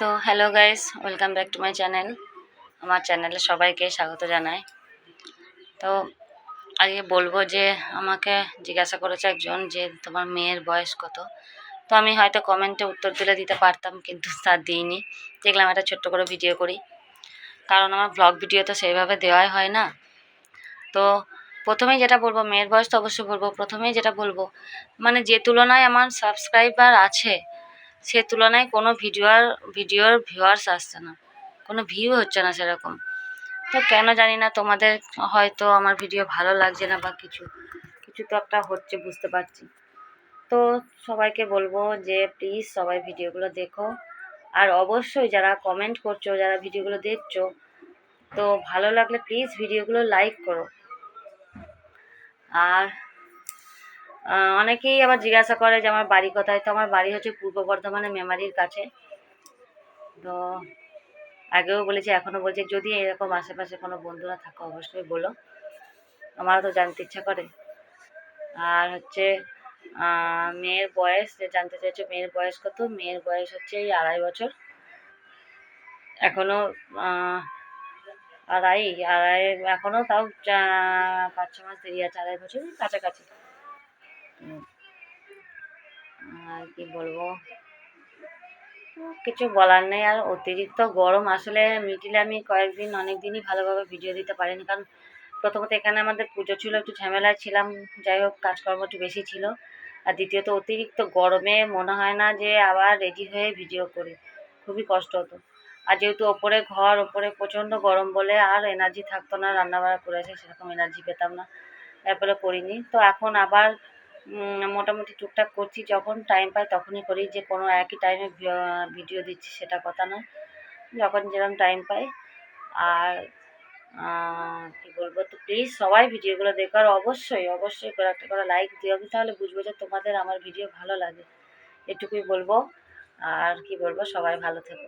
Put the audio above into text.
তো hello guys welcome back to my channel আমার চ্যানেলে সবাইকে স্বাগত জানাই। তো আগে বলব যে আমাকে জিজ্ঞাসা করেছে একজন যে তোমার মেয়ের বয়স কত? তো আমি হয়তো কমেন্টে উত্তর দিলে দিতে পারতাম কিন্তু তা দিইনি। দেখলাম একটা ছোট্ট করে ভিডিও করি। কারণ আমার ব্লগ ভিডিও তো সেইভাবে দেওয়াই হয় না। তো প্রথমেই যেটা বলব, মেয়ের বয়স তো অবশ্যই বলব। প্রথমেই যেটা বলব মানে যে তুলনায় আমার সাবস্ক্রাইবার আছে সে তুলনায় কোনো ভিডিওর ভিডিওর ভিউয়ার্স আসছে না। কোনো ভিউ হচ্ছে না সেরকম। তো কেন জানি না, তোমাদের হয়তো আমার ভিডিও ভালো লাগছে না বা কিছু কিছু তো একটা হচ্ছে, বুঝতে পারছি। তো সবাইকে বলব যে প্লিজ সবাই ভিডিওগুলো দেখো। আর অবশ্যই যারা কমেন্ট করছ, যারা ভিডিওগুলো দেখছ, তো ভালো লাগলে প্লিজ ভিডিওগুলো লাইক করো। আর অনেকেই আবার জিজ্ঞাসা করে যে আমার বাড়ি কোথায়? তো আমার বাড়ি হচ্ছে পূর্ব বর্ধমানের মেমারির কাছে। তো আগেও বলেছি, এখনও বলছি, যদি এরকম আশেপাশে কোনো বন্ধুরা থাকো, অবশ্যই বলো। আমারও তো জানতে ইচ্ছা করে। আর হচ্ছে মেয়ের বয়স, যে জানতে চাইছো, মেয়ের বয়স কত? মেয়ের বয়স হচ্ছে এই আড়াই বছর। এখনও আড়াই আড়াই, এখনও তাও পাঁচ ছ মাস দেরি আছে, আড়াই বছর কাছাকাছি। আর কি বলব? কিছু বলার নেই, আর অতিরিক্ত গরম আসলে মিডিলে আমি কয়েকদিন অনেক দিনই ভালোভাবে ভিডিও দিতে পারিনি। কারণ প্রথমত এখানে আমাদের পুজো ছিল, একটু ঝামেলায় ছিলাম। যাই হোক, কাজকর্ম একটু বেশি ছিল। আর দ্বিতীয়ত, অতিরিক্ত গরমে মনে হয় না যে আবার রেডি হয়ে ভিডিও করি। খুবই কষ্ট হতো। আর যেহেতু ওপরে ঘর, ওপরে প্রচণ্ড গরম বলে আর এনার্জি থাকতো না, রান্নাবাড়া করে এসে সেরকম এনার্জি পেতাম না। তারপরে করিনি। তো এখন আবার মোটামুটি টুকটাক করছি। যখন টাইম পাই তখনই করি যে, কোনো একই টাইমে ভিডিও দিচ্ছি, সেটা কথা নয়। যখন যেরকম টাইম পাই। আর কি বলব তো প্লিজ সবাই ভিডিওগুলো দেখো। আর অবশ্যই অবশ্যই করে একটা করে লাইক দিও। তাহলে বুঝব যে তোমাদের আমার ভিডিও ভালো লাগে। এটুকুই বলব। আর কি বলব, সবাই ভালো থেকো।